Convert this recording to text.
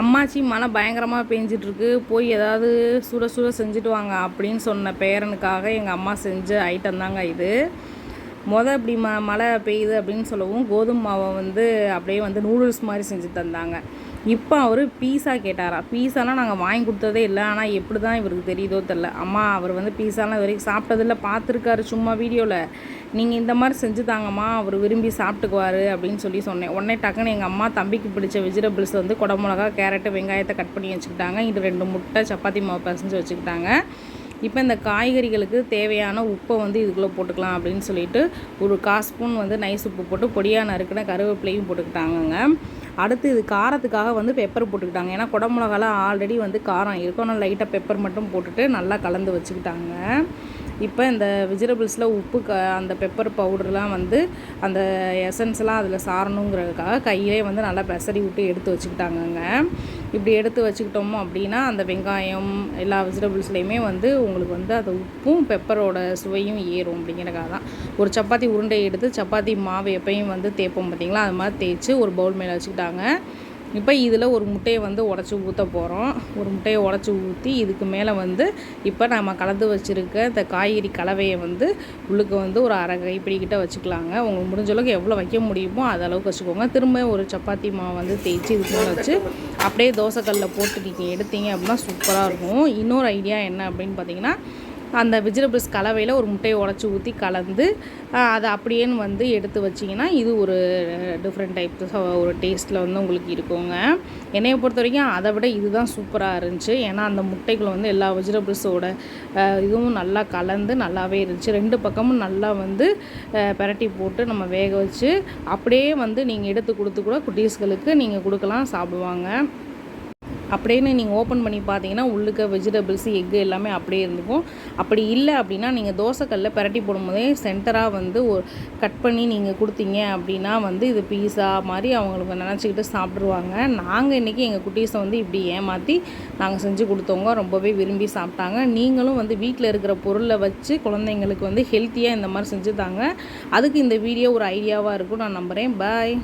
அம்மாச்சி மழை பயங்கரமாக பெஞ்சிட்ருக்கு. போய் ஏதாவது சுட சுட செஞ்சுட்டு வாங்க அப்படின்னு சொன்ன பேரனுக்காக எங்கள் அம்மா செஞ்ச ஐட்டம் தாங்க இது. மொதல் இப்படி ம மழை பெய்யுது அப்படின்னு சொல்லவும் கோதுமை மாவை வந்து அப்படியே வந்து நூடுல்ஸ் மாதிரி செஞ்சு தந்தாங்க. இப்போ அவர் பீஸா கேட்டாரா? பீஸாலாம் நாங்கள் வாங்கி கொடுத்ததே இல்லை. ஆனால் எப்படி தான் இவருக்கு தெரியுதோ தெரில அம்மா அவர் வந்து பீஸாலாம் இது வரைக்கும் சாப்பிட்டதில்ல பார்த்துருக்காரு சும்மா வீடியோவில் நீங்கள் இந்த மாதிரி செஞ்சு தாங்கம்மா அவர் விரும்பி சாப்பிட்டுக்குவார் அப்படின்னு சொல்லி சொன்னேன். உடனே டக்குன்னு எங்கள் அம்மா தம்பிக்கு பிடிச்ச வெஜிடபிள்ஸ் வந்து குடமிளகா கேரட்டு வெங்காயத்தை கட் பண்ணி வச்சுக்கிட்டாங்க. இது ரெண்டு முட்டை சப்பாத்தி மாவு பசஞ்சு வச்சுக்கிட்டாங்க. இப்போ இந்த காய்கறிகளுக்கு தேவையான உப்பை வந்து இதுக்குள்ளே போட்டுக்கலாம் அப்படின்னு சொல்லிட்டு ஒரு கா ஸ்பூன் வந்து நைஸ் உப்பு போட்டு பொடியாக நறுக்கின கருவேப்பிலையும் போட்டுக்கிட்டாங்கங்க. அடுத்து இது காரத்துக்காக வந்து பெப்பர் போட்டுக்கிட்டாங்க. ஏன்னா குடமிளகாலாம் ஆல்ரெடி வந்து காரம் இருக்கும். ஆனால் லைட்டாக பெப்பர் மட்டும் போட்டுட்டு நல்லா கலந்து வச்சுக்கிட்டாங்க. இப்போ இந்த வெஜிடபிள்ஸில் உப்பு க அந்த பெப்பர் பவுடர்லாம் வந்து அந்த எசன்ஸ்லாம் அதில் சாரணுங்கிறதுக்காக கையிலே வந்து நல்லா பெசரி விட்டு எடுத்து வச்சுக்கிட்டாங்கங்க. இப்படி எடுத்து வச்சுக்கிட்டோமோ அப்படின்னா அந்த வெங்காயம் எல்லா வெஜிடபிள்ஸ்லேயுமே வந்து உங்களுக்கு வந்து அந்த உப்பும் பெப்பரோட சுவையும் ஏறும் அப்படிங்கிறக்காக தான். ஒரு சப்பாத்தி உருண்டை எடுத்து சப்பாத்தி மாவு எப்பயும் வந்து தேய்ப்போம் பார்த்தீங்களா அது மாதிரி தேய்ச்சி ஒரு பவுல் மேலே வச்சுக்கிட்டாங்க. இப்போ இதில் ஒரு முட்டையை வந்து உடச்சி ஊற்ற போகிறோம். ஒரு முட்டையை உடச்சி ஊற்றி இதுக்கு மேலே வந்து இப்போ நம்ம கலந்து வச்சுருக்க இந்த காய்கறி கலவையை வந்து உள்ளுக்கு வந்து ஒரு அரை கைப்பிடிக்கிட்ட வச்சுக்கலாங்க. உங்களுக்கு முடிஞ்ச அளவுக்கு எவ்வளோ வைக்க முடியுமோ அதளவுக்கு அளவுக்கு வச்சுக்கோங்க. திரும்ப ஒரு சப்பாத்தி மாவு வந்து தேய்ச்சி இதுக்கு மேலே வச்சு அப்படியே தோசைக்கல்லில் போட்டு நீங்கள் எடுத்தீங்க அப்படின்னா சூப்பராக இருக்கும். இன்னொரு ஐடியா என்ன அப்படின்னு பார்த்தீங்கன்னா அந்த வெஜிடபிள்ஸ் கலவையில் ஒரு முட்டையை உடச்சி ஊற்றி கலந்து அதை அப்படியேன்னு வந்து எடுத்து வச்சிங்கன்னா இது ஒரு டிஃப்ரெண்ட் டைப்ஸ் ஒரு டேஸ்ட்டில் வந்து உங்களுக்கு இருக்குங்க. என்னையை பொறுத்த வரைக்கும் அதை விட இதுதான் சூப்பராக இருந்துச்சு. ஏன்னா அந்த முட்டைக்குள்ள வந்து எல்லா வெஜிடபிள்ஸோட இதுவும் நல்லா கலந்து நல்லாவே இருந்துச்சு. ரெண்டு பக்கமும் நல்லா வந்து பெரட்டி போட்டு நம்ம வேக வச்சு அப்படியே வந்து நீங்கள் எடுத்து கொடுத்து கூட குட்டீஸ்களுக்கு நீங்கள் கொடுக்கலாம் சாப்பிடுவாங்க. அப்படின்னு நீங்கள் ஓப்பன் பண்ணி பார்த்தீங்கன்னா உள்ளுக்க வெஜிடபிள்ஸ் எக்கு எல்லாமே அப்படியே இருந்துக்கும். அப்படி இல்லை அப்படின்னா நீங்கள் தோசைக்கல்ல பிரட்டி போடும்போதே சென்டராக வந்து கட் பண்ணி நீங்கள் கொடுத்தீங்க அப்படின்னா வந்து இது பீஸா மாதிரி அவங்களுக்கு நினச்சிக்கிட்டு சாப்பிட்ருவாங்க நாங்கள் இன்றைக்கி எங்கள் குட்டீஸை வந்து இப்படி ஏமாற்றி நாங்கள் செஞ்சு கொடுத்தவங்க ரொம்பவே விரும்பி சாப்பிட்டாங்க. நீங்களும் வந்து வீட்டில் இருக்கிற பொருளை வச்சு குழந்தைங்களுக்கு வந்து ஹெல்த்தியாக இந்த மாதிரி செஞ்சு தாங்க. அதுக்கு இந்த வீடியோ ஒரு ஐடியாவாக இருக்கும் நான் நம்புகிறேன் பாய்